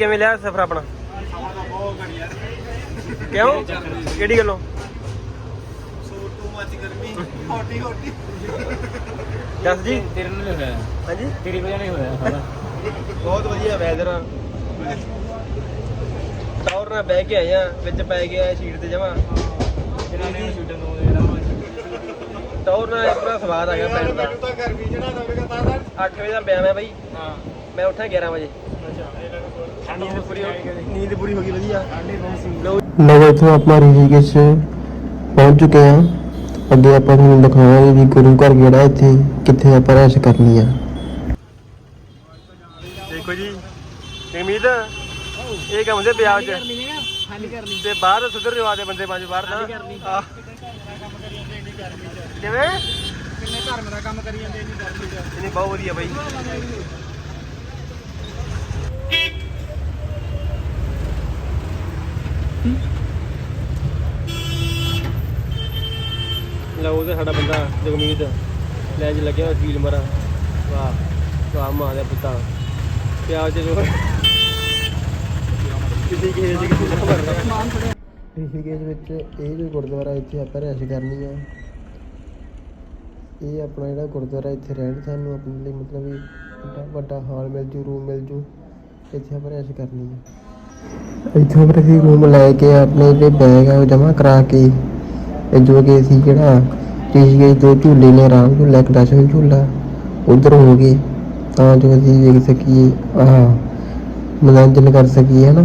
ਕਿਵੇਂ ਲਿਆ ਸਫ਼ਰ ਆਪਣਾ? ਕਿਉਂ? ਕਿਹੜੀ ਗੱਲੋਂ? ਸੋ ਟੂ ਮੱਚ ਗਰਮੀ ਹੋਟੀ ਹੋਟੀ ਜਸ ਜੀ। ਤੇਰੇ ਨਾਲ ਨਹੀਂ ਹੋਇਆ ਹਾਂਜੀ? ਤੇਰੀ ਵਜ੍ਹਾ ਨਹੀਂ ਹੋਇਆ ਹਨਾ ਬਹੁਤ ਵਧੀਆ ਵੈਦਰ ਟੌਰ ਨਾਲ ਬਹਿ ਕੇ ਆਏ ਆ ਵਿੱਚ ਪੈ ਗਿਆ ਸ਼ੀਟ ਤੇ ਜਮਾ। ਜਿਹੜਾ ਨੇ ਸ਼ੂਟਰ ਨੂੰ ਜਿਹੜਾ ਟੌਰ ਨਾਲ ਪੂਰਾ ਸਵਾਦ ਆ ਗਿਆ ਪੈਣ ਦਾ। ਤਾਂ ਗਰਮੀ ਜਿਹੜਾ ਰਵੇਗਾ ਤਾਂ ਤਾਂ 8 ਵਜੇ ਦਾ ਪਿਆ ਮੈਂ ਬਾਈ। ਹਾਂ। ਮੈਂ ਉੱਠਿਆ 11 ਵਜੇ। ਠੰਡ ਨੀਂਦ ਪੂਰੀ ਹੋ ਗਈ ਨੀਂਦ ਪੂਰੀ ਹੋ ਗਈ ਵਧੀਆ ਲਓ ਇੱਥੋਂ ਆਪਾਂ ਰਿਸ਼ੀਕੇਸ਼ ਪਹੁੰਚ ਚੁੱਕੇ ਹਾਂ। ਅੱਗੇ ਆਪਾਂ ਤੁਹਾਨੂੰ ਦਿਖਾਵਾਂਗੇ ਵੀ ਗੁਰੂ ਘਰ ਜਿਹੜਾ ਇੱਥੇ ਕਿੱਥੇ ਆਪਾਂ ਰਹਿਸ਼ ਕਰਨੀ ਆ। ਦੇਖੋ ਜੀ ਜਗਮੀਤ ਇਹ ਕੰਮ ਹੁੰਦੇ ਪੰਜਾਬ 'ਚ ਤੇ ਬਾਹਰ ਸੁਧਰ ਜਵਾ ਦੇ ਬੰਦੇ ਪੰਜ ਬਾਹਰ ਨਾ ਕਿਵੇਂ? ਕਿੰਨੇ ਧਰਮ ਦਾ ਕੰਮ ਕਰੀ ਜਾਂਦੇ ਇੰਨੀ ਗਰਮੀ ਚ। ਬਹੁਤ ਵਧੀਆ ਬਾਈ। ਲਓ ਤੇ ਸਾਡਾ ਬੰਦਾ ਜਗਮੀਤ। ਲੈ ਜੀ, ਲੱਗਿਆ ਫੀਲ ਮਰਾ ਵਾਹ ਵਾਹ, ਮਾਂ ਦੇ ਪੁੱਤਾਂ। ਪਿਆਜ ਜੋ। ਕਿਸੇ ਕਿਸੇ ਦੀ ਕਿਸੇ ਦਾ ਭਰ ਰਿਹਾ ਰਿਸ਼ੀਕੇਸ਼ ਵਿੱਚ ਇਹ ਜੋ ਗੁਰਦੁਆਰਾ ਇੱਥੇ ਆਪਾਂ ਰਹਿਸ਼ ਕਰਨੀ ਆ, ਇਹ ਆਪਣਾ ਜਿਹੜਾ ਗੁਰਦੁਆਰਾ ਇੱਥੇ ਰਹਿਣ ਸਾਨੂੰ ਆਪਣੇ ਲਈ ਮਤਲਬ ਵੀ ਵੱਡਾ ਵੱਡਾ ਹਾਲ ਮਿਲ ਜੂ, ਰੂਮ ਮਿਲ ਜੂ। ਇੱਥੇ ਆਪਾਂ ਰਹਿਸ਼ ਕਰਨੀ ਆ। ਇੱਥੋਂ ਫਿਰ ਅਸੀਂ ਰੂਮ ਲੈ ਕੇ ਆਪਣੇ ਜਿਹੜੇ ਬੈਗ ਆ ਉਹ ਜਮ੍ਹਾਂ ਕਰਾ ਕੇ ਇਹ ਜੋ ਕਿ ਅਸੀਂ ਜਿਹੜਾ ਰਿਸ਼ੀਕੇਸ਼ ਦੋ ਝੂਲੇ ਨੇ ਆਰਾਮ ਝੂਲਾ ਇੱਕ ਦਸ਼ਮ ਝੂਲਾ, ਉਧਰ ਹੋ ਗਏ। ਤਾਂ ਜੋ ਅਸੀਂ ਵੇਖ ਸਕੀਏ, ਆਹ ਮਨੋਰੰਜਨ ਕਰ ਸਕੀਏ, ਹਨਾ?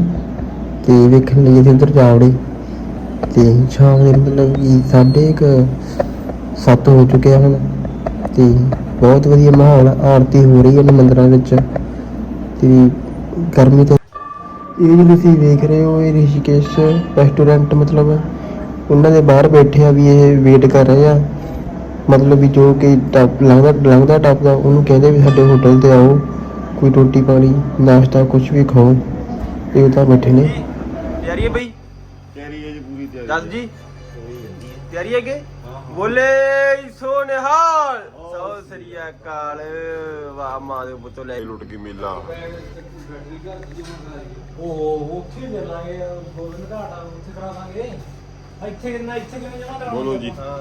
ਤੇ ਵੇਖਣ ਲਈ ਅਸੀਂ ਉਧਰ ਜਾ ਵੜੇ। ਤੇ ਸ਼ਾਮ ਦੇ ਮਤਲਬ ਕਿ ਸਾਢੇ ਕੁ ਸੱਤ ਹੋ ਚੁੱਕੇ ਆ ਹੁਣ। ਤੇ ਬਹੁਤ ਵਧੀਆ ਮਾਹੌਲ, ਆਰਤੀ ਹੋ ਰਹੀ ਹੈ ਇਹਨਾਂ ਮੰਦਿਰਾਂ ਵਿੱਚ। ਤੇ ਗਰਮੀ ਤੋਂ ਇਹ ਜੋ ਤੁਸੀਂ ਵੇਖ ਰਹੇ ਹੋ ਇਹ ਰਿਸ਼ੀਕੇਸ਼ ਰੈਸਟੋਰੈਂਟ ਮਤਲਬ ਉਹਨਾਂ ਦੇ ਬਾਹਰ ਬੈਠੇ ਆ ਵੀ ਇਹ ਵੇਟ ਕਰ ਰਹੇ ਆ। ਮਤਲਬ ਵੀ ਜੋ ਕਿ ਟੱਪ ਲੰਘਦਾ ਲੰਘਦਾ ਟੱਪਦਾ ਉਹਨੂੰ ਕਹਿੰਦੇ ਵੀ ਸਾਡੇ ਹੋਟਲ ਤੇ ਆਓ ਕੋਈ ਰੋਟੀ ਪਾਣੀ ਨਾਸ਼ਤਾ ਕੁਝ ਵੀ ਖਾਓ। ਇਹ ਤਾਂ ਬੈਠੇ ਨੇ। ਤਿਆਰੀ ਹੈ ਬਈ? ਤੇਰੀ ਇਹ ਪੂਰੀ ਤਿਆਰੀ ਦੱਸ ਜੀ। ਤਿਆਰੀ ਹੈ ਕਿ ਬੋਲੇ ਸੋ ਨਿਹਾਲ। ਸੋ ਸ੍ਰੀ ਅਕਾਲ। ਵਾਹ ਮਾਂ ਦੇ ਪੁੱਤੋ ਲੈ ਲੁੱਟ ਕੇ ਮੇਲਾ। ਉਹ ਉੱਥੇ ਦੇ ਲਾਂਗੇ ਗੋਬਿੰਦ ਘਾਟ ਆ ਉੱਥੇ ਕਰਾ ਦਾਂਗੇ। ਇੱਥੇ ਕਿੰਨਾ ਇੱਥੇ ਕਿਵੇਂ ਜਮਾ ਕਰਾਂਗੇ ਬੋਲੋ ਜੀ। ਹਾਂ।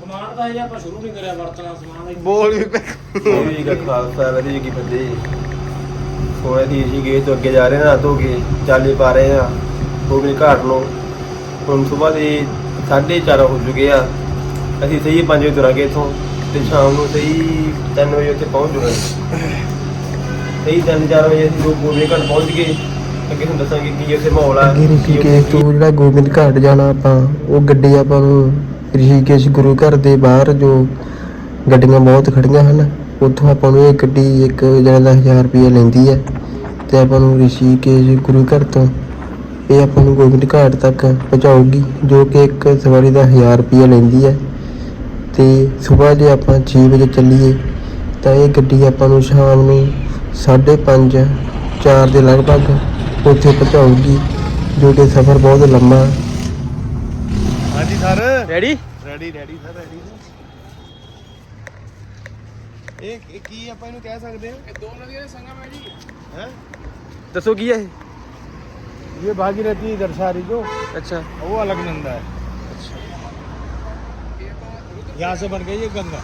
ਸਮਾਨ ਤਾਂ ਹਜੇ ਆਪਾਂ ਸ਼ੁਰੂ ਨਹੀਂ ਕਰਿਆ ਵਰਤਣਾ ਸਮਾਨ ਇੱਥੇ। ਬੋਲ ਵੀ ਜੀ ਦਾ ਖਾਲਸਾ ਵਾਹਿਗੁਰੂ ਜੀ ਕੀ ਫਤਿਹ। ਸੋਏ ਦੀ ਜੀ ਗਏ ਤੋਂ ਅੱਗੇ ਜਾ ਰਹੇ ਨਾ ਧੋ ਕੇ ਚਾਲੇ ਪਾ ਰਹੇ ਆ। ਗੋਬਿੰਦ ਘਾਟ ਨੂੰ। ਹੁਣ ਸਵੇਰ ਦੇ 4:30 ਹੋ ਚੁੱਕੇ ਆ। ਅਸੀਂ ਸਹੀ 5 ਵਜੇ ਤੁਰਾਂਗੇ ਇੱਥੋਂ ਤੇ ਸ਼ਾਮ ਨੂੰ ਸਹੀ 3 ਵਜੇ ਉੱਥੇ ਪਹੁੰਚ ਜੂਗੇ ਸਹੀ 3-4 ਵਜੇ ਅਸੀਂ ਲੋਕ ਗੋਬਿੰਦ ਘਾਟ ਪਹੁੰਚ ਗਏ। ਅੱਗੇ ਤੁਹਾਨੂੰ ਦੱਸਾਂਗੇ ਕੀ ਉੱਥੇ ਮਾਹੌਲ ਆ ਅੱਗੇ ਕੀ ਰਿਸ਼ੀਕੇਸ਼ ਤੋਂ ਜਿਹੜਾ ਗੋਬਿੰਦ ਘਾਟ ਜਾਣਾ ਆਪਾਂ ਉਹ ਗੱਡੀ ਆਪਾਂ ਨੂੰ ਰਿਸ਼ੀਕੇਸ਼ ਗੁਰੂ ਘਰ ਦੇ ਬਾਹਰ ਜੋ ਗੱਡੀਆਂ ਬਹੁਤ ਖੜੀਆਂ ਹਨ ਉੱਥੋਂ ਆਪਾਂ ਨੂੰ ਇਹ ਗੱਡੀ ਇੱਕ ਜਣੇ ਦਾ 1000 ਰੁਪਏ ਲੈਂਦੀ ਹੈ ਤੇ ਆਪਾਂ ਨੂੰ ਰਿਸ਼ੀਕੇਸ਼ ਗੁਰੂ ਘਰ ਤੋਂ ਇਹ ਆਪਾਂ ਨੂੰ ਗੋਬਿੰਦ ਘਾਟ ਤੱਕ ਪਹੁੰਚਾਊਗੀ ਜੋ ਕਿ ਇੱਕ ਸਵਾਰੀ ਦਾ 1000 ਰੁਪਏ ਲੈਂਦੀ ਹੈ। ਤੇ ਸਵੇਰ ਜੇ ਆਪਾਂ 6 ਵਜੇ ਚੱਲੀਏ ਤਾਂ ਇਹ ਗੱਡੀ ਆਪਾਂ ਨੂੰ ਸ਼ਾਮ ਨੂੰ 5:30 4 ਦੇ ਲਗਭਗ ਉੱਥੇ ਪਹੁੰਚਾਊਗੀ ਜੋ ਕਿ ਸਫ਼ਰ ਬਹੁਤ ਲੰਮਾ ਹੈ ਹਾਂਜੀ sir ready ready ready sir ready ਇਹ ਇਹ ਕੀ ਆਪਾਂ ਇਹਨੂੰ ਕਹਿ ਸਕਦੇ ਹਾਂ ਦੋ ਨਦੀਆਂ ਦੇ ਸੰਗਮ ਹੈ ਜੀ ਹੈ ਦੱਸੋ ਕੀ ਹੈ ਇਹ ये भागीरथी दर्शारी जो ਅੱਛਾ वो अलग नंदा है यहाँ से बन गई है गंगा।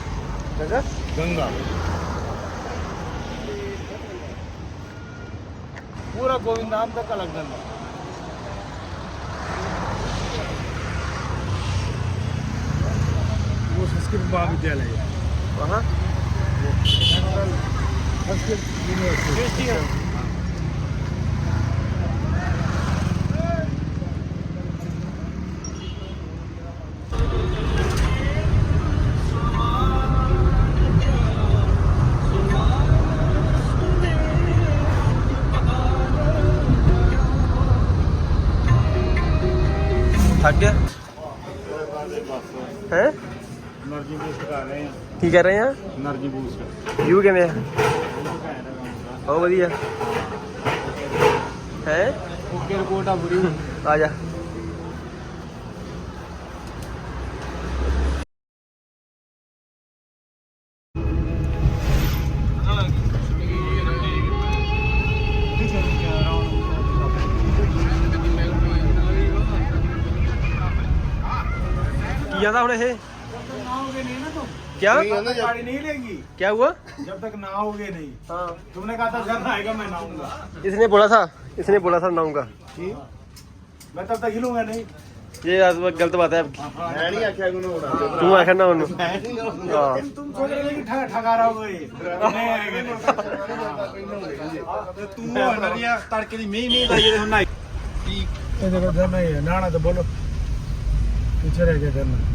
गंगा? पूरा गोविंद धाम तक अलग गंगा वो संस्कृत महाविद्यालय है। वहाँ? संस्कृत यूनिवर्सिटी ਕੀ ਕਰ ਰਹੇ ਆ? એનર્ਜੀ ਬੂਸਟ ਵਿਊ ਕਿਵੇਂ ਆ? ਬਹੁਤ ਵਧੀਆ। ਹੈ? ਓਕੇ ਰਿਪੋਰਟ ਆ ਬੁਰੀ ਆ ਜਾ। ਕੀ ਜਾਂਦਾ ਹੁਣ ਇਹ? ਨਾ ਹੋ ਗਏ ਨਾ ਤੂੰ। क्या गाड़ी नहीं लेगी क्या हुआ जब तक नहाओगे नहीं हाँ तुमने कहा था घर आएगा मैं नहाऊंगा इसने बोला था इसने बोला था नहाऊंगा मैं तब तक हिलूंगा नहीं ये आज वो गलत बात है मैं नहीं आख्या तू आखिर ना उन्होंने हाँ तुम सोच रहे थे कि ठग ठगा रहा होगा ये नहीं आएगा नहीं तो तू नरिया तड़के दी मैं नहीं लाइए देखो नाई ये देखो धरना ही है नाना तो बोलो पीछे रह के धरना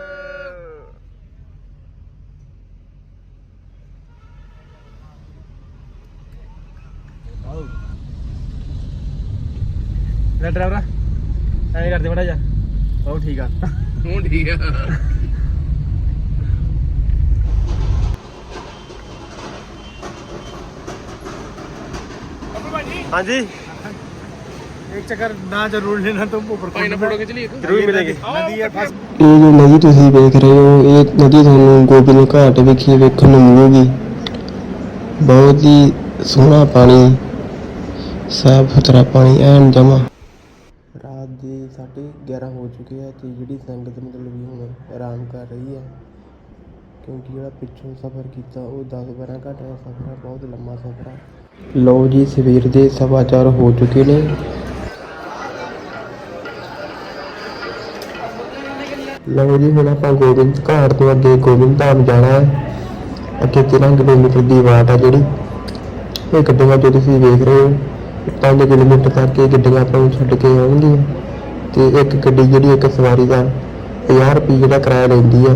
ਲੈ ਡਰਾਈਵਰ ਐਂ ਕਰਦੇ ਮੜਾ ਜਾ ਉਹ ਠੀਕ ਆ। ਹੁਣ ਠੀਕ ਆ। ਹਾਂਜੀ। ਇੱਕ ਚੱਕਰ ਨਾ ਜ਼ਰੂਰ ਲੈਣਾ ਤੁਮ ਉੱਪਰ ਭਾਈ ਨਾ ਫੋਟੋ ਖਿੱਚ ਲਈ ਜ਼ਰੂਰ ਮਿਲੇਗੀ। ਨਦੀ ਹੈ ਫਸ ਇਹ ਜੋ ਨਦੀ ਤੁਸੀਂ ਵੇਖ ਰਹੇ ਹੋ ਇਹ ਨਦੀ ਤੁਹਾਨੂੰ ਗੋਬਿੰਦ ਘਾਟ ਵਿਖੇ ਵੇਖਣ ਨੂੰ ਮਿਲੇਗੀ। ਬਹੁਤ ਹੀ ਸੋਹਣਾ ਪਾਣੀ ਸਾਫ਼ ਸੁਥਰਾ ਪਾਣੀ ਐਨ ਜਮਾ ਰਾਤ ਦੇ 11:30 ਹੋ ਚੁੱਕੇ ਆ ਤੇ ਜਿਹੜੀ ਸੰਗਤ ਮਤਲਬ ਵੀ ਹੁਣ ਆਰਾਮ ਕਰ ਰਹੀ ਹੈ, ਕਿਉਂਕਿ ਜਿਹੜਾ ਪਿੱਛੋਂ ਸਫ਼ਰ ਕੀਤਾ ਉਹ 10-12 ਘੰਟੇ ਦਾ ਸਫ਼ਰ ਹੈ, ਬਹੁਤ ਲੰਮਾ ਸਫ਼ਰ ਹੈ। ਲਓ ਜੀ, ਸਵੇਰ ਦੇ ਸਵਾ ਚਾਰ ਹੋ ਚੁੱਕੇ ਨੇ। ਲਓ ਜੀ, ਹੁਣ ਆਪਾਂ ਗੋਬਿੰਦ ਘਾਟ ਤੋਂ ਅੱਗੇ ਗੋਬਿੰਦ ਧਾਮ ਜਾਣਾ ਹੈ। ਅੱਗੇ 13 ਕਿਲੋਮੀਟਰ ਦੀ ਵਾਟ ਹੈ ਜਿਹੜੀ। ਇਹ ਗੱਡੀਆਂ ਜੋ ਤੁਸੀਂ ਵੇਖ ਰਹੇ ਹੋ 5 ਕਿਲੋਮੀਟਰ ਤੱਕ ਇਹ ਗੱਡੀਆਂ ਆਪਾਂ ਨੂੰ ਛੱਡ ਕੇ ਆਉਣਗੀਆਂ ਤੇ ਇੱਕ ਗੱਡੀ ਜਿਹੜੀ, ਇੱਕ ਸਵਾਰੀ ਦਾ 50 ਰੁਪਏ ਜਿਹੜਾ ਕਿਰਾਇਆ ਲੈਂਦੀ ਹੈ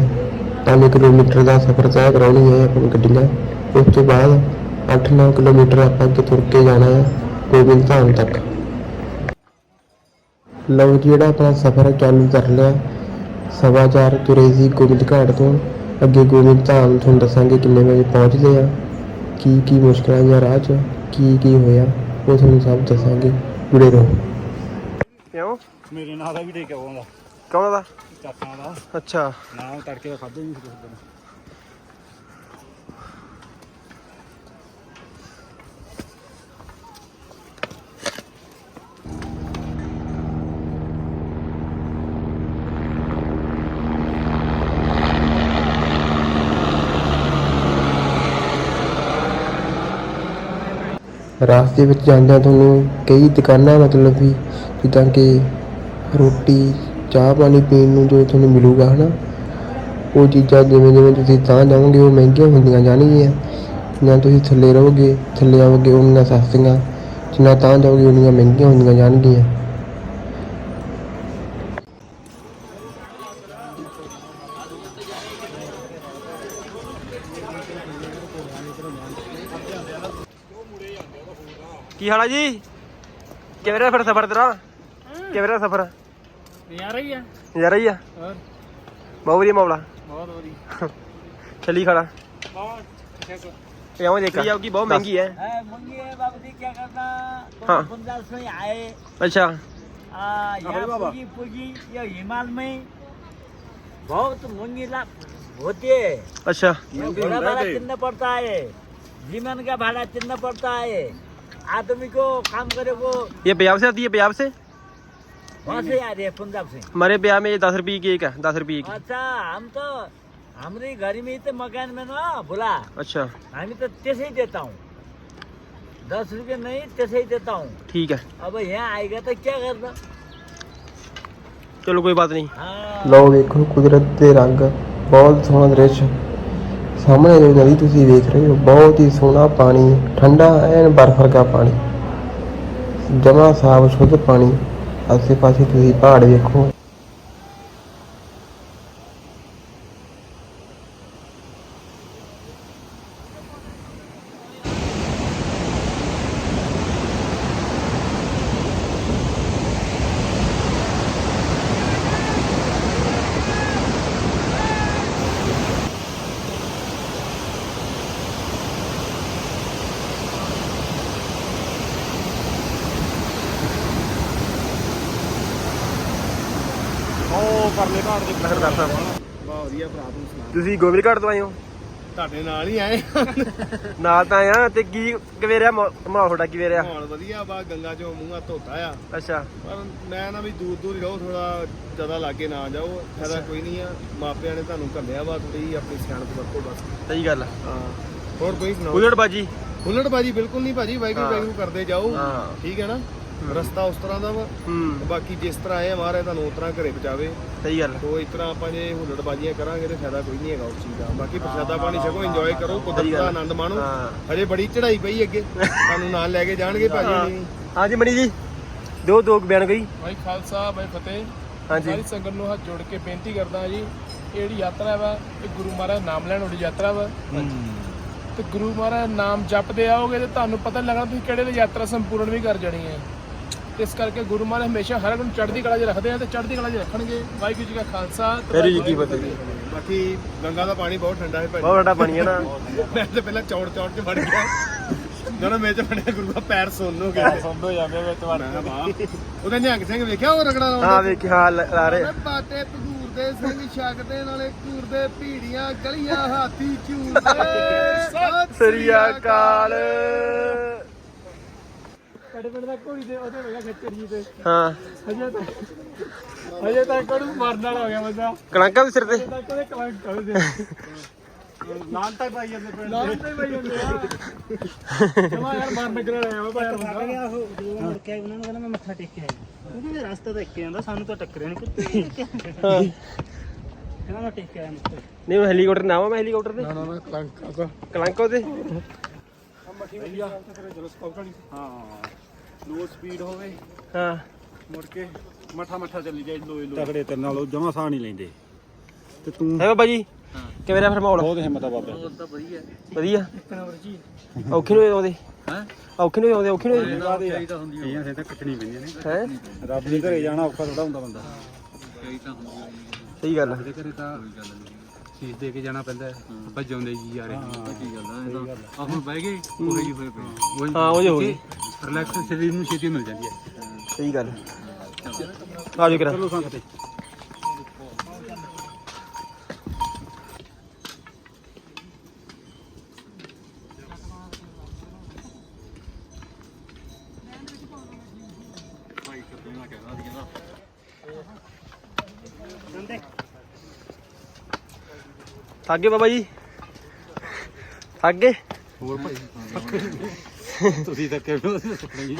5 ਕਿਲੋਮੀਟਰ ਦਾ ਸਫ਼ਰ ਤੈਅ ਕਰਾਉਣੀ ਹੈ ਆਪਾਂ ਗੱਡੀਆਂ ਉਸ ਤੋਂ ਬਾਅਦ 8-9 ਕਿਲੋਮੀਟਰ ਆਪਾਂ ਅੱਗੇ ਤੁਰ ਕੇ ਜਾਣਾ ਹੈ ਗੋਬਿੰਦ ਧਾਮ ਤੱਕ। ਲਓ ਜਿਹੜਾ ਆਪਣਾ ਸਫ਼ਰ ਚਾਲੂ ਕਰ ਲਿਆ, ਸਵਾ ਚਾਰ ਤੁਰੇ ਸੀ ਗੋਬਿੰਦ ਘਾਟ ਤੋਂ। ਅੱਗੇ ਗੋਬਿੰਦ ਧਾਮ ਤੁਹਾਨੂੰ ਦੱਸਾਂਗੇ ਕਿੰਨੇ ਵਜੇ ਪਹੁੰਚਦੇ ਆ ਕੀ ਕੀ ਮੁਸ਼ਕਲਾਂ ਜਾਂ ਰਾਹ 'ਚ ਕੀ ਕੀ ਹੋਇਆ। ਉਹ ਤੁਹਾਨੂੰ ਸਭ ਦੱਸਾਂਗੇ। ਜੁੜੇ ਰਹੋ ਕਿਉਂ? ਮੇਰੇ ਨਾਲ ਦਾ ਵੀ ਟੇਕ ਆਉਂਦਾ ਕੌਣ ਦਾ ਚਾਚਾ ਦਾ। ਅੱਛਾ। ਨਾ ਤੜਕੇ ਦਾ ਨਹੀਂ ਸੀ ਦਿਨ। ਰਾਸਤੇ ਵਿੱਚ ਜਾਂਦਿਆਂ ਤੁਹਾਨੂੰ ਕਈ ਦੁਕਾਨਾਂ ਮਤਲਬ ਵੀ ਜਿੱਦਾਂ ਕਿ ਰੋਟੀ, ਚਾਹ ਪਾਣੀ ਪੀਣ ਨੂੰ ਜੋ ਤੁਹਾਨੂੰ ਮਿਲੂਗਾ ਨਾ ਉਹ ਚੀਜ਼ਾਂ ਜਿਵੇਂ ਜਿਵੇਂ ਤੁਸੀਂ ਤਾਂ ਜਾਓਗੇ, ਉਹ ਮਹਿੰਗੀਆਂ ਹੁੰਦੀਆਂ ਜਾਣਗੀਆਂ। ਜਾਂ ਤੁਸੀਂ ਥੱਲੇ ਰਹੋਗੇ, ਥੱਲੇ ਆਓਗੇ, ਉਨੀਆਂ ਸਸਤੀਆਂ। ਜਿੰਨਾ ਤਾਂ ਜਾਓਗੇ, ਉਨੀਆਂ ਮਹਿੰਗੀਆਂ ਹੁੰਦੀਆਂ ਜਾਣਗੀਆਂ। ਕੀ ਹਾਲ ਆ ਜੀ ਕਿਵੇਂ ਰਿਹਾ ਫਿਰ ਸਫ਼ਰ ਤੇਰਾ ਕਿਵੇਂ ਰਿਹਾ ਸਫ਼ਰ ਯਾਰ ਹੀ ਆ ਨਜ਼ਾਰਾ ਹੀ ਆ ਹੋਰ ਬਹੁਤ ਵਧੀਆ ਮਾਮਲਾ ਬਹੁਤ ਵਧੀਆ ਚੱਲੀ ਖੜਾ ਬਹੁਤ ਠੀਕ ਇਹ ਆਵਾਂ ਦੇਖ ਜਾਓ ਕਿ ਬਹੁਤ ਮਹਿੰਗੀ ਹੈ है मंगी है बाबू जी क्या करना तो हाँ। पंजाब से आए ਅੱਛਾ आ, यहाँ पुगी पुगी ये हिमाल में बहुत महंगी लाभ होती है ਅੱਛਾ ये घोड़ा भाड़ा कितना पड़ता है जीवन का भाड़ा कितना पड़ता है आदमी को काम करे वो ये पंजाब से आती है पंजाब से वहाँ से आ रहे हैं पंजाब से हमारे ब्याह में ये दस रुपये की एक है दस रुपये की अच्छा हम तो हमारी घर में ही तो मकान में ना बोला अच्छा हम तो तैसे ही देता हूँ दस रुपये नहीं तैसे ही देता हूँ ठीक है अब यहाँ आएगा तो क्या करना चलो कोई बात नहीं हाँ ਲਓ ਵੇਖੋ ਕੁਦਰਤ ਦੇ ਰੰਗ ਬਹੁਤ ਸੋਹਣਾ ਦ੍ਰਿਸ਼ ਸਾਹਮਣੇ ਜੋ ਨਦੀ ਤੁਸੀਂ ਵੇਖ ਰਹੇ ਹੋ, ਬਹੁਤ ਹੀ ਸੋਹਣਾ ਪਾਣੀ, ਠੰਡਾ ਐਨ ਬਰਫ਼ ਵਰਗਾ ਪਾਣੀ। ਜਮਾ ਸਾਫ਼ ਸ਼ੁੱਧ ਪਾਣੀ ਆਸੇ ਪਾਸੇ ਤੁਸੀਂ ਪਹਾੜ ਵੇਖੋ ਉਹ ਪਰਲੇ ਘਾਟ ਦੇ ਸਰਦਾਰ ਸਾਹਿਬ ਬਾ ਵਧੀਆ ਭਰਾ ਤੂੰ ਸੁਣਾ ਤੁਸੀਂ ਗੋਬਿੰਦ ਘਾਟ ਤੋਂ ਆਏ ਹੋ? ਤੁਹਾਡੇ ਨਾਲ ਹੀ ਆਏ ਨਾਲ ਤਾਂ ਆਇਆ ਤੇ ਕੀ ਕਿਵੇਂ ਰਿਹਾ ਮਾ- ਮਾਹੌਲ ਤੁਹਾਡਾ ਕਿਵੇਂ ਰਿਹਾ ਮਾਹੌਲ ਵਧੀਆ ਬਾ ਗੰਗਾ ਚੋਂ ਮੂੰਹ ਧੋਤਾ ਆ। ਅੱਛਾ। ਪਰ ਮੈਂ ਨਾ ਵੀ ਦੂਰ ਦੂਰ ਹੀ ਰਹੋ ਥੋੜਾ ਜ਼ਿਆਦਾ ਲਾਗੇ ਨਾ ਜਾਓ ਫਾਇਦਾ ਕੋਈ ਨਹੀਂ ਆ। ਮਾਪਿਆਂ ਨੇ ਤੁਹਾਨੂੰ ਘੱਲਿਆ ਵਾ ਥੋੜੀ ਆਪਣੀ ਸਿਆਣਪ ਵਰਤੋ ਬਸ ਸਹੀ ਗੱਲ ਹਾਂ। ਹੋਰ ਕੋਈ ਸੁਣਾਓ? ਉਲਟ ਬਾਜੀ ਹੁੱਲੜ ਬਾਜੀ ਬਿਲਕੁਲ ਨਹੀਂ ਭਾਜੀ ਵਾਹਿਗੁਰੂ ਹਾਂ। ਵਾਹਿਗੁਰੂ ਕਰਦੇ ਜਾਓ। ਹਾਂ। ਠੀਕ ਹੈ ਨਾ? ਰਸਤਾ ਉਸ ਤਰ੍ਹਾਂ ਦਾ ਵਾ। ਹੂੰ। ਬਾਕੀ ਜਿਸ ਤਰ੍ਹਾਂ ਆਏ ਆ ਮਹਾਰਾਜ ਤੁਹਾਨੂੰ ਉਸ ਤਰ੍ਹਾਂ ਘਰੇ ਪਹੁੰਚਾਵੇ। ਸਹੀ ਗੱਲ ਤੋ ਇਸ ਤਰ੍ਹਾਂ ਆਪਾਂ ਜੇ ਹੁੱਲੜ ਬਾਜੀਆਂ ਕਰਾਂਗੇ ਤੇ ਫਾਇਦਾ ਕੋਈ ਨਹੀਂ ਹੈਗਾ ਉਸ ਚੀਜ਼ ਦਾ। ਬਾਕੀ ਪ੍ਰਸ਼ਾਦਾ ਪਾਣੀ ਛਕੋ ਇੰਜੋਏ ਕਰੋ ਕੁਦਰਤ। ਦਾ ਆਨੰਦ ਮਾਣੋ। ਹਜੇ ਬੜੀ ਚੜ੍ਹਾਈ ਪਈ ਅੱਗੇ। ਤੁਹਾਨੂੰ ਨਾਲ ਲੈ ਕੇ ਜਾਣਗੇ ਭਾਜੀ। ਹਾਂਜੀ ਮਣੀ ਜੀ। ਦੋ ਦੋ ਬਿਆਨ ਗਈ ਭਾਈ ਖਾਲਸਾ ਭਾਈ ਫਤਿਹ। ਹਾਂਜੀ। ਸਾਰੀ ਸੰਗਤ ਨੂੰ ਹੱਥ ਜੋੜ ਕੇ ਬੇਨਤੀ ਕਰਦਾ ਜੀ ਇਹ ਜਿਹੜੀ ਯਾਤਰਾ ਵਾ ਇਹ ਗੁਰੂ ਮਹਾਰਾਜ ਨਾਮ ਲੈਣ ਵਾਲੀ ਯਾਤਰਾ ਵਾ। ਤੇ ਗੁਰੂ ਮਹਾਰਾਜ ਨਾਮ ਜਪਦੇ ਆਓਗੇ ਤੇ ਤੁਹਾਨੂੰ ਪਤਾ ਲੱਗਣਾ ਤੁਸੀਂ ਕਿਹੜੇ ਦੀ ਯਾਤਰਾ ਸੰਪੂਰਨ ਵੀ ਕਰ ਜਾਣੀ ਹੈ। ਇਸ ਕਰਕੇ ਗੁਰੂ ਮਹਾਰਾਜ ਹਮੇਸ਼ਾ ਹਰ ਇੱਕ ਨੂੰ ਚੜ੍ਹਦੀ ਕਲਾ 'ਚ ਰੱਖਦੇ ਆ ਤੇ ਚੜ੍ਹਦੀ ਕਲਾ 'ਚ ਰੱਖਣਗੇ। ਵਾਹਿਗੁਰੂ ਜੀ ਕਾ ਖਾਲਸਾ ਤੇ ਵਾਹਿਗੁਰੂ ਜੀ ਕੀ ਵਾਹਿਗੁਰੂ ਫਤਿਹ। ਬਾਕੀ ਗੰਗਾ ਦਾ ਪਾਣੀ ਬਹੁਤ ਠੰਡਾ ਹੈ ਭਾਜੀ ਬਹੁਤ ਵੱਡਾ ਪਾਣੀ ਹੈ ਨਾ। ਮੈਂ ਤੇ ਪਹਿਲਾਂ ਚੌੜ ਚੌੜ ਚ ਵੜ ਗਿਆ। ਜਦੋਂ ਮੇਰੇ ਚ ਫੜਿਆ ਗੁਰੂ ਦਾ ਪੈਰ ਸੁੰਨ ਹੋ ਗਿਆ। ਸੰਦੋ ਜਾਵੇ ਵਿੱਚ ਵੜ ਮੈਂ ਕਿਹਾ ਵਾਹ। ਉਹਦੇ ਨਿਹੰਗ ਸਿੰਘ ਵੇਖਿਆ ਉਹ ਰਗੜਾ ਲਾਉਂਦੇ ਹਾਂ ਵੇਖੀ ਹਾਂ ਲ- ਲਾ ਰਹੇ। ਬਾਟੇ ਭਗੂਰ ਦੇ ਸਿੰਘ ਛਕਦੇ ਨਾਲੇ ਘੂਰਦੇ ਭੀੜੀਆਂ ਗਲੀਆਂ ਹਾਥੀ ਝੂਰਦੇ। ਸਤਿ ਸ੍ਰੀ ਅਕਾਲ। ਸਾਡੇ ਪਿੰਡ ਦਾ ਘੋੜੀ ਦੇ ਉਹਦੇ ਹੋਇਆ ਖੱਚਰ ਜੀ ਤੇ। ਹਾਂ। ਹਜੇ ਤੱਕ ਹਜੇ ਤੱਕ ਉਹਨੂੰ ਮਰਨ ਵਾਲਾ ਹੋ ਗਿਆ ਬੰਦਾ। ਕਲੰਕਾ ਵੀ ਸਿਰ ਤੇ? ਉਹਦੇ ਕਲੰਕ ਉਹਦੇ ਲਾਲ ਤੱਕ ਪਾਈ ਜਾਂਦੇ ਪਿੰਡ ਲਾਲ ਤੇ ਪਈ ਜਾਂਦੇ ਆ ਜਮਾ ਯਾਰ ਮਰਨ ਕਰ ਰਿਹਾ ਵਾ ਭਾਈ ਬੰਦਾ ਗਿਆ ਉਹ ਜਦੋਂ ਮੁੜ ਕੇ ਆਏ, ਉਹਨਾਂ ਨੂੰ ਕਹਿੰਦਾ ਮੈਂ ਮੱਥਾ ਟੇਕ ਕੇ ਆਇਆ। ਉਹਨੇ ਰਸਤਾ ਦੇਖ ਕੇ ਆਂਦਾ ਸਾਨੂੰ ਤਾਂ ਟੱਕਰਿਆ ਨਹੀਂ ਕਿੱਥੇ ਹਾਂ। ਕਹਿੰਦਾ ਮੈਂ ਟੇਕ ਕੇ ਆਇਆ ਮੱਥਾ ਨਹੀਂ ਮੈਂ ਹੈਲੀਕਾਪਟਰ ਨਾ ਆਵਾਂ ਮੈਂ ਹੈਲੀਕਾਪਟਰ ਤੇ। ਨਾ ਨਾ ਕਲੰਕ ਦਾ ਕਲੰਕਾ ਤੇ। ਹਾਂ। ਲੋ ਸਪੀਡ ਹੋਵੇ। ਹਾਂ। ਮੁੜ ਕੇ ਮੱਠਾ ਮੱਠਾ ਚੱਲੀ ਜਾਏ ਲੋਏ ਲੋਏ ਤਗੜੇ ਤੇ ਨਾਲੋਂ ਜਮਾ ਸਾਹ ਨਹੀਂ ਲੈਂਦੇ। ਤੇ ਤੂੰ ਹੈ ਬਾਬਾ ਜੀ ਕਿਵੇਂ ਰਿਹਾ ਫਿਰ ਮਾਹੌਲ? ਬਹੁਤ ਹਿੰਮਤ ਆ ਬਾਬੇ। ਵਧੀਆ। ਔਖੇ ਨੂੰ ਆਉਂਦੇ? ਹੈ? ਔਖੇ ਨੂੰ ਆਉਂਦੇ ਔਖੇ ਨੂੰ ਕਈਆਂ ਸੇ ਤਾਂ ਕੱਟਣੀ ਪੈਂਦੀਆਂ ਨੇ। ਹੈ? ਰੱਬ ਦੇ ਘਰੇ ਜਾਣਾ ਔਖਾ ਥੋੜਾ ਹੁੰਦਾ ਬੰਦਾ। ਸਹੀ ਗੱਲ। ਦੇ ਘਰੇ ਤਾਂ ਚੀਜ਼ ਦੇ ਕੇ ਜਾਣਾ ਪੈਂਦਾ ਹੈ। ਭੱਜਉਂਦੇ ਜੀ ਯਾਰ। ਕੀ ਗੱਲ ਆ ਇਹ ਤਾਂ ਹੁਣ ਬਹਿ ਗਏ ਉਹ ਹੀ ਹੋਏ ਪਏ। ਹਾਂ, ਉਹ ਜਿਹੇ ਹੋ ਗਏ। ਰਿਲੈਕਸ ਸਰੀਰ ਨੂੰ ਛੇਤੀ ਮਿਲ ਜਾਂਦੀ ਹੈ। ਸਹੀ ਗੱਲ ਆ ਜੋ ਕਰਾਂ। ਚਲੋ ਸੰਗਤੇ ਗਏ ਬਾਬਾ ਜੀ? ਥੱਕ ਗਏ? ਹੋਰ ਭਾਈ? ਤੁਸੀਂ ਤਾਂ ਸੁਪਨੇ ਜੀ?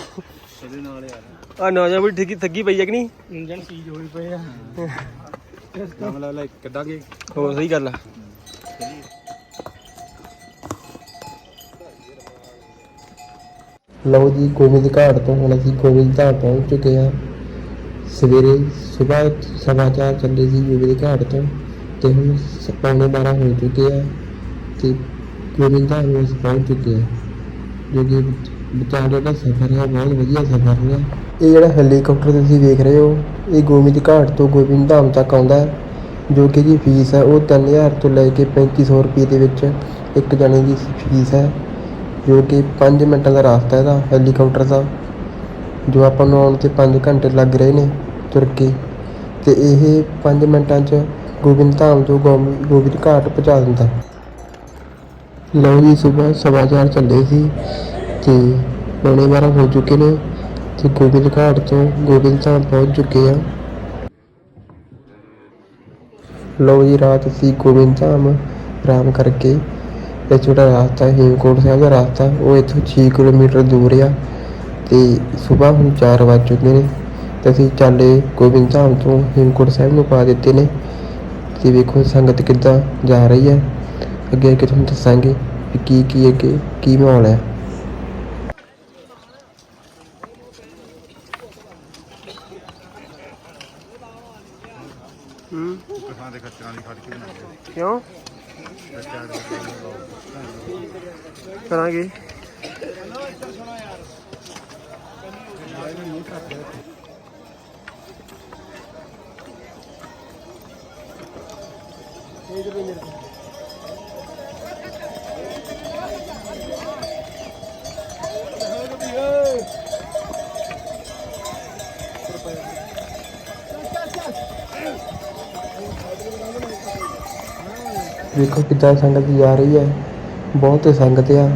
ਇਹਦੇ ਨਾਲ ਯਾਰ ਆ ਨੌਜਵਾਨ ਵੀ ਠੱਗੀ ਥੱਗੀ ਪਈ ਹੈ ਕਿ ਨਹੀਂ? ਇੰਜਣ ਚੀਜ਼ ਹੋਈ ਪਈ ਆ। ਕੰਮ ਲਾ ਲੈ ਕੱਢਾਂਗੇ। ਹੋਰ ਸਹੀ ਗੱਲ ਆ। ਲਓ ਜੀ ਗੋਬਿੰਦ ਘਾਟ ਤੋਂ ਹੁਣ ਅਸੀਂ ਗੋਬਿੰਦ ਧਾਮ ਪਹੁੰਚ ਚੁੱਕੇ ਹਾਂ। ਸਵੇਰੇ ਸਵੇਰ ਸਮਾਚਾਰ ਚੱਲੇ ਸੀ ਗੋਬਿੰਦ ਘਾਟ ਤੋਂ। ਤੇ ਹੁਣ ਪੌਣੇ 12 ਹੋ ਚੁੱਕੇ ਆ ਤੇ ਗੋਬਿੰਦ ਧਾਮ ਨੂੰ ਪਹੁੰਚ ਚੁੱਕੇ ਆ। ਜੋ ਕਿ ਵਿਚਾਰੇ ਦਾ ਸਫ਼ਰ ਹੈ ਬਹੁਤ ਵਧੀਆ ਸਫ਼ਰ ਹੈ ਇਹ ਜਿਹੜਾ ਹੈਲੀਕਾਪਟਰ ਤੁਸੀਂ ਵੇਖ ਰਹੇ ਹੋ, ਇਹ ਗੋਬਿੰਦ ਘਾਟ ਤੋਂ ਗੋਬਿੰਦ ਧਾਮ ਤੱਕ ਆਉਂਦਾ ਹੈ, ਜੋ ਕਿ ਜੀ ਫੀਸ ਹੈ, ਉਹ 3000 ਤੋਂ ਲੈ ਕੇ 3500 ਰੁਪਏ ਦੇ ਵਿੱਚ ਇੱਕ ਜਣੇ ਦੀ ਫੀਸ ਹੈ, ਜੋ ਕਿ 5 ਮਿੰਟਾਂ ਦਾ ਰਸਤਾ ਇਹਦਾ, ਹੈਲੀਕਾਪਟਰ ਦਾ, ਜੋ ਆਪਾਂ ਨੂੰ ਆਉਣ ਤੇ 5 ਘੰਟੇ ਲੱਗ ਰਹੇ ਨੇ ਤੁਰ ਕੇ। ਤੇ ਇਹ 5 ਮਿੰਟਾਂ 'ਚ ਗੋਬਿੰਦ ਧਾਮ ਤੋਂ ਗੋਬਿ- ਗੋਬਿੰਦ ਘਾਟ ਪਹੁੰਚਾ ਦਿੰਦਾ। ਲਓ ਜੀ, ਸਵੇਰ ਸਮਾਚਾਰ ਚੱਲੇ ਸੀ ਤੇ ਪੌਣੇ 12 ਹੋ ਚੁੱਕੇ ਨੇ ਤੇ ਗੋਬਿੰਦ ਘਾਟ ਤੋਂ ਗੋਬਿੰਦ ਧਾਮ ਪਹੁੰਚ ਚੁੱਕੇ ਆ। ਲਓ ਜੀ, ਰਾਤ ਅਸੀਂ ਗੋਬਿੰਦ ਧਾਮ ਆਰਾਮ ਕਰਕੇ। ਇਹ ਜਿਹੜਾ ਰਾਸਤਾ ਹੈ ਹੇਮਕੋਟ ਸਾਹਿਬ ਦਾ ਰਾਸਤਾ, ਉਹ ਇੱਥੋਂ 6 ਕਿਲੋਮੀਟਰ ਦੂਰ ਆ ਤੇ ਸਵੇਰ ਹੁਣ 4 ਵੱਜ ਚੁੱਕੇ ਨੇ ਤੇ ਅਸੀਂ ਚਾਲੇ ਗੋਬਿੰਦ ਧਾਮ ਤੋਂ ਹੇਮਕੋਟ ਸਾਹਿਬ ਨੂੰ ਪਾ ਦਿੱਤੇ ਨੇ। ਤੇ ਵੇਖੋ ਸੰਗਤ ਕਿੱਦਾਂ ਜਾ ਰਹੀ ਹੈ। ਅੱਗੇ ਅੱਗੇ ਤੁਹਾਨੂੰ ਦੱਸਾਂਗੇ ਵੀ ਕੀ ਕੀ ਅੱਗੇ ਕੀ ਮਾਹੌਲ ਹੈ। ਕਿਉਂ? ਕਰਾਂਗੇ। ਵੇਖੋ ਕਿੱਦਾਂ ਸੰਗਤ ਜਾ ਰਹੀ ਹੈ। ਬਹੁਤ ਸੰਗਤ ਆ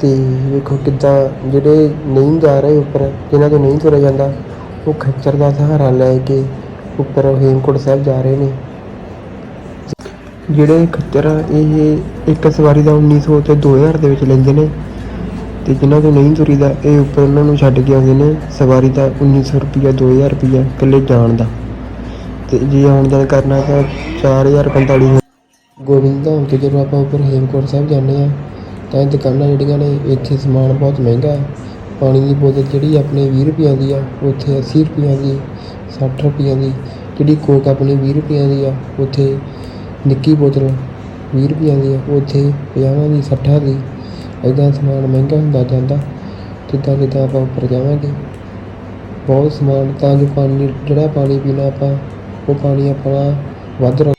ਤੇ ਵੇਖੋ ਕਿੱਦਾਂ ਜਿਹੜੇ ਨਹੀਂ ਜਾ ਰਹੇ ਉੱਪਰ, ਜਿਨ੍ਹਾਂ ਤੋਂ ਨਹੀਂ ਤੁਰਿਆ ਜਾਂਦਾ, ਉਹ ਖੱਚਰ ਦਾ ਸਹਾਰਾ ਲੈ ਕੇ ਉੱਪਰ ਹੇਮਕੁੰਟ ਸਾਹਿਬ ਜਾ ਰਹੇ ਨੇ। ਜਿਹੜੇ ਖੱਚਰ ਆ, ਇਹ ਇੱਕ ਸਵਾਰੀ ਦਾ 1900 ਤੇ 2000 ਦੇ ਵਿੱਚ ਲੈਂਦੇ ਨੇ। ਤੇ ਜਿਨ੍ਹਾਂ ਤੋਂ ਨਹੀਂ ਤੁਰੀਦਾ ਇਹ ਉੱਪਰ ਉਹਨਾਂ ਨੂੰ ਛੱਡ ਕੇ ਆਉਂਦੇ ਨੇ ਸਵਾਰੀ ਦਾ 1900 ਰੁਪਿਆ 2000 ਰੁਪਿਆ ਇਕੱਲੇ ਜਾਣ ਦਾ। ਤੇ ਜੇ ਆਉਣ ਜਾਣ ਕਰਨਾ ਤਾਂ 4045 ਗੋਬਿੰਦ ਧਾਮ ਤੋਂ ਜਦੋਂ ਆਪਾਂ ਉੱਪਰ ਹੇਮਕੋਟ ਸਾਹਿਬ ਜਾਂਦੇ ਆ ਤਾਂ ਇਹ ਦੁਕਾਨਾਂ ਜਿਹੜੀਆਂ ਨੇ ਇੱਥੇ ਸਮਾਨ ਬਹੁਤ ਮਹਿੰਗਾ ਹੈ। ਪਾਣੀ ਦੀ ਬੋਤਲ ਜਿਹੜੀ ਆਪਣੇ 20 ਰੁਪਈਆਂ ਦੀ ਆ ਉੱਥੇ 80 ਰੁਪਈਆ ਦੀ 60 ਰੁਪਈਆ ਦੀ ਜਿਹੜੀ ਕੋਕ ਆਪਣੀ 20 ਰੁਪਈਆਂ ਦੀ ਆ ਉੱਥੇ ਨਿੱਕੀ ਬੋਤਲ ਵੀਹ ਰੁਪਈਆਂ ਦੀ ਆ, ਉੱਥੇ 50 ਦੀ 60 ਦੀ ਇੱਦਾਂ ਸਮਾਨ ਮਹਿੰਗਾ ਹੁੰਦਾ ਜਾਂਦਾ, ਜਿੱਦਾਂ ਜਿੱਦਾਂ ਆਪਾਂ ਉੱਪਰ ਜਾਵਾਂਗੇ। ਬਹੁਤ ਸਮਾਨ, ਤਾਂ ਜੋ ਪਾਣੀ, ਜਿਹੜਾ ਪਾਣੀ ਪੀਣਾ ਆਪਾਂ, ਉਹ ਪਾਣੀ ਆਪਣਾ ਵੱਧ ਰੱਖ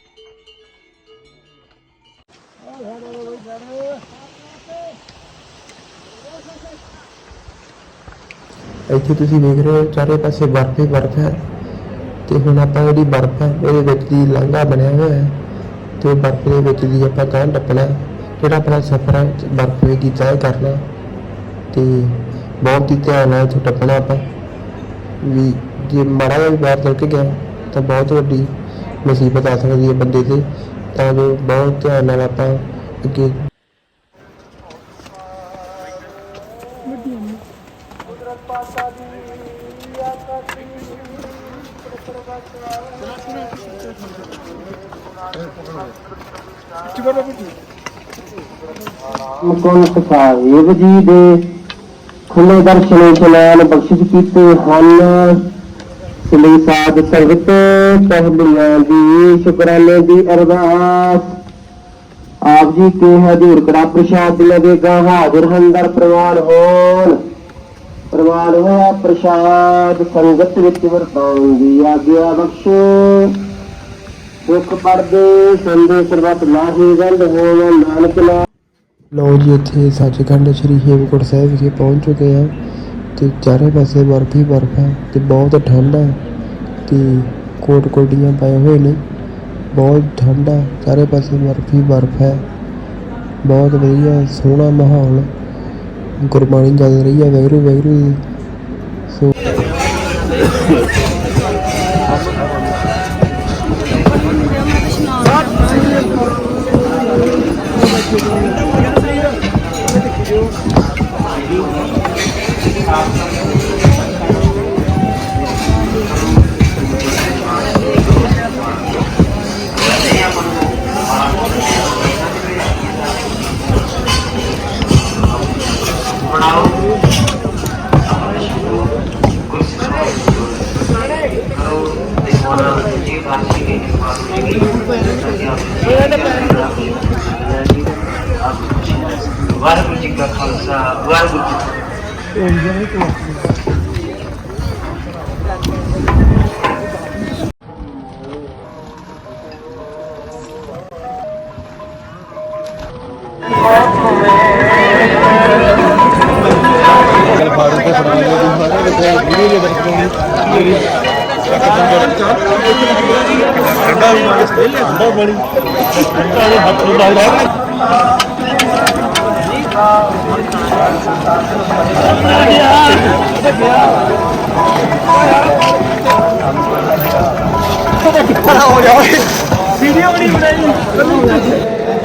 ਇੱਥੇ ਤੁਸੀਂ ਵੇਖ ਰਹੇ ਹੋ, ਚਾਰੇ ਪਾਸੇ ਬਰਫ਼ ਹੀ ਬਰਫ਼ ਹੈ। ਤੇ ਹੁਣ ਆਪਾਂ ਜਿਹੜੀ ਬਰਫ਼ ਹੈ, ਉਹਦੇ ਵਿੱਚ ਦੀ ਲਾਂਘਾ ਬਣਿਆ ਹੋਇਆ ਹੈ। ਤੇ ਬਰਫ਼ ਦੇ ਵਿੱਚ ਦੀ ਆਪਾਂ ਗਾਂ ਟੱਪਣਾ ਜਿਹੜਾ ਆਪਣਾ ਸਫ਼ਰ ਹੈ, ਬਰਫ਼ ਵਿੱਚ ਦੀ ਤੈਅ ਕਰਨਾ ਤੇ ਬਹੁਤ ਹੀ ਧਿਆਨ ਨਾਲ ਇੱਥੋਂ ਟੱਪਣਾ ਆਪਾਂ। ਵੀ ਜੇ ਮਾੜਾ ਜਿਹਾ ਵੀ ਬਾਹਰ ਨਿਕਲ ਗਿਆ, ਤਾਂ ਬਹੁਤ ਵੱਡੀ ਮੁਸੀਬਤ ਆ ਸਕਦੀ ਹੈ ਬੰਦੇ ਤੇ। ਤਾਂ ਜੋ ਬਹੁਤ ਧਿਆਨ ਨਾਲ ਆਪਾਂ ਅੱਗੇ ਮੁਕੰਦ ਸਾਹਿਬ ਜੀ ਦੇ ਖੁੱਲੇ ਦਰਸ਼ਨ ਇਸ਼ਨਾਨ ਬਖਸ਼ਿਸ਼ ਕੀਤੇ ਹਨ। ਸਲੀ ਸਾਧ ਸੰਗਤ, ਪਹਿਲੀਆਂ ਦੀ ਸ਼ੁਕਰਾਨੇ ਦੀ ਅਰਦਾਸ। ਆਪ ਜੀ ਕੇ ਹਜ਼ੂਰ ਕੜਾ ਪ੍ਰਸ਼ਾਦ ਲਗੇਗਾ ਹਾਜ਼ਰ ਹੰਦਰ ਪ੍ਰਵਾਨ ਹੋਣ। ਪ੍ਰਵਾਨ ਹੋਇਆ ਪ੍ਰਸ਼ਾਦ, ਸੰਗਤ ਵਿੱਚ ਵਰਤਾਉਣ ਦੀ ਆਗਿਆ ਬਖਸ਼ੋ। ਦੁੱਖ ਪੜਦੇ ਸੰਦੇ ਸਰਬਤ ਲਾਹੀ ਗੰਢ ਹੋਵਨ ਨਾਨਕ ਨਾਮ ਲਓ ਜੀ, ਇੱਥੇ ਸੱਚਖੰਡ ਸ੍ਰੀ ਹੇਮਕੁੰਟ ਸਾਹਿਬ ਵਿਖੇ ਪਹੁੰਚ ਚੁੱਕੇ ਆ ਤੇ ਚਾਰੇ ਪਾਸੇ ਬਰਫ਼ ਹੀ ਬਰਫ਼ ਹੈ ਤੇ ਬਹੁਤ ਠੰਡ ਹੈ ਤੇ ਕੋਟ ਕੋਟੀਆਂ ਪਾਏ ਹੋਏ ਨੇ। ਬਹੁਤ ਠੰਡ ਹੈ, ਚਾਰੇ ਪਾਸੇ ਬਰਫ਼ ਹੀ ਬਰਫ਼ ਹੈ। ਬਹੁਤ ਵਧੀਆ, ਸੋਹਣਾ ਮਾਹੌਲ। ਗੁਰਬਾਣੀ ਚੱਲ ਰਹੀ ਹੈ ਵੈਗਰੂ ਵੈਗਰੂ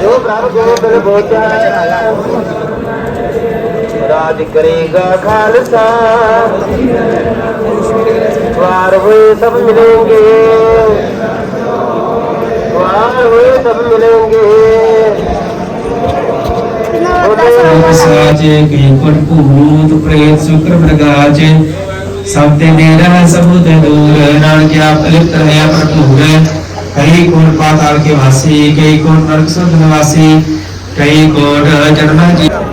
ਜੋ ਪ੍ਰਭ ਗੋਬਿੰਦ ਬੋਚਾ ਰਾਜ ਕਰੇਗਾ ਖਾਲਸਾ ਵਾਰ ਹੋਏ ਸਭ ਮਿਲेंगे ਵਾਰ ਹੋਏ ਸਭ ਮਿਲेंगे ਸਾਜ ਕੀਕਟ ਭੂਤ ਪ੍ਰੇਤ ਸ਼ੁਕਰ ਪ੍ਰਗਾਜ ਸਭ ਤੇ ਮੇਰਾ ਸਭ ਤੇ ਦੂਰ ਨਾਨਕਿਆ ਪਲਿਤ ਹੈ ਭਰਪੂਰ ਕਈ ਕੋਟ ਪਾਤਾਲ ਕੇ ਵਾਸੀ ਕਈ ਕੋਟ ਨਰਕ ਸੁਧ ਨਿਵਾਸੀ ਕਈ ਕੋਟ ਜਨਮ ਜੀ ਖੜ ਜਾ ਇੱਥੇ ਖੜ ਬਾ ਠੀਕ ਆ ਆ ਜਾ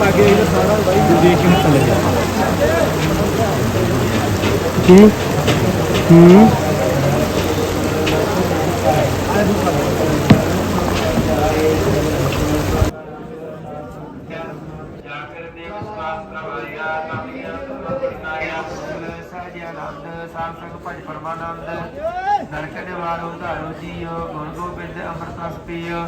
ਪਾ ਕੇ ਇਹ ਸਾਰਾ ਬਾਈ ਦੇਖ ਕੇ ਮਤ ਲੱਗਿਆ ਹੂੰ। ਹੂੰ ਨਰਕ ਨਿਵਾਰੋ ਧਾਰੋ ਜੀਓ ਗੁਣ ਗੋਬਿੰਦ ਅੰਮ੍ਰਿਤ ਰਸ ਪੀਓ